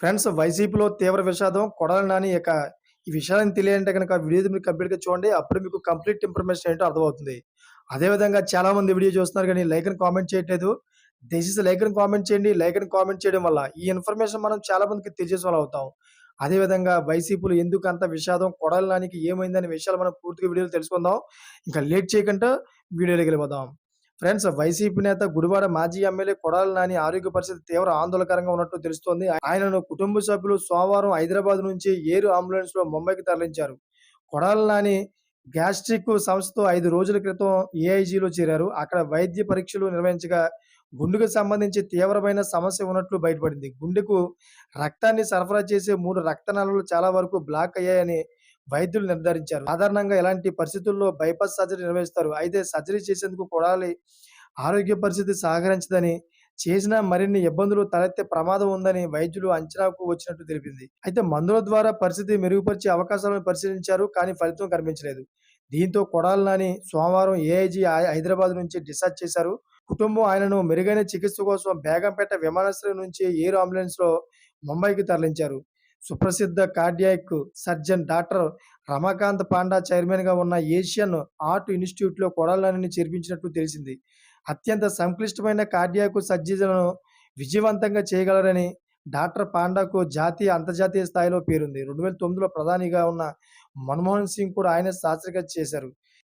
Friends వైసీపీలో తీవ్ర విషాదం కొడాలి నాని ఇక ఈ విషయాలను తెలియంటే కనుక వీడియో మీరు కంప్లీట్గా చూడండి. అప్పుడు మీకు కంప్లీట్ ఇన్ఫర్మేషన్ ఏంటో అర్థమవుతుంది. అదేవిధంగా చాలా మంది వీడియో చూస్తున్నారు కానీ లైక్ అని కామెంట్ చేయట్లేదు. దయచేసి లైక్ అని కామెంట్ చేయండి. లైక్ అని కామెంట్ చేయడం వల్ల ఈ ఇన్ఫర్మేషన్ మనం చాలా మందికి తెలియజేసే అవుతాం అదేవిధంగా వైసీపీలో ఎందుకు అంత విషాదం కొడాలి నానికి ఏమైందనే విషయాలు మనం పూర్తిగా వీడియోలు తెలుసుకుందాం. ఇంకా లేట్ చేయకుండా వీడియోలోకి వెళ్ళిపోదాం. ఫ్రెండ్స్ వైసీపీ నేత గుడివాడ మాజీ ఎమ్మెల్యే కొడాలి నాని ఆరోగ్య పరిస్థితి తీవ్ర ఆందోళనకరంగా ఉన్నట్టు తెలుస్తోంది. ఆయనను కుటుంబ సభ్యులు సోమవారం హైదరాబాద్ నుంచి ఏరు అంబులెన్స్లో ముంబైకి తరలించారు. కొడాలి నాని గ్యాస్ట్రిక్ సంస్థతో ఐదు రోజుల క్రితం ఏఐజీలో చేరారు. అక్కడ వైద్య పరీక్షలు నిర్వహించగా గుండెకు సంబంధించి తీవ్రమైన సమస్య ఉన్నట్లు బయటపడింది. గుండెకు రక్తాన్ని సరఫరా చేసే మూడు రక్తనాళాలు చాలా వరకు బ్లాక్ అయ్యాయని వైద్యులు నిర్ధారించారు. సాధారణంగా ఎలాంటి పరిస్థితుల్లో బైపాస్ సర్జరీ నిర్వహిస్తారు? అయితే సర్జరీ చేసేందుకు కొడాలి. ఆరోగ్య పరిస్థితి సహకరించదని చేసిన మరిన్ని ఇబ్బందులు తలెత్తే ప్రమాదం ఉందని వైద్యులు అంచనాకు వచ్చినట్టు తెలిపింది. అయితే మందుల ద్వారా పరిస్థితి మెరుగుపరిచే అవకాశాలను పరిశీలించారు కానీ ఫలితం కనిపించలేదు. దీంతో కొడాలని నాని సోమవారం ఏఐజీ హైదరాబాద్ నుంచి డిశ్చార్జ్ చేశారు. కుటుంబం ఆయనను మెరుగైన చికిత్స కోసం బేగంపేట విమానాశ్రయం నుంచి ఎయిర్ అంబులెన్స్లో ముంబైకి తరలించారు. సుప్రసిద్ధ cardiac surgeon doctor Ramakant Panda చైర్మన్గా ఉన్న ఏషియన్ ఆర్ట్ ఇన్స్టిట్యూట్లో కొడాలని చేర్పించినట్లు తెలిసింది. అత్యంత సంక్లిష్టమైన కార్డియాక్ సర్జరీలను విజయవంతంగా చేయగలరని డాక్టర్ పాండాకు జాతీయ అంతర్జాతీయ స్థాయిలో పేరుంది. రెండు వేల తొమ్మిదిలో ప్రధానిగా ఉన్న మన్మోహన్ సింగ్ కూడా ఆయన శాస్త్రవేత్త చేశారు.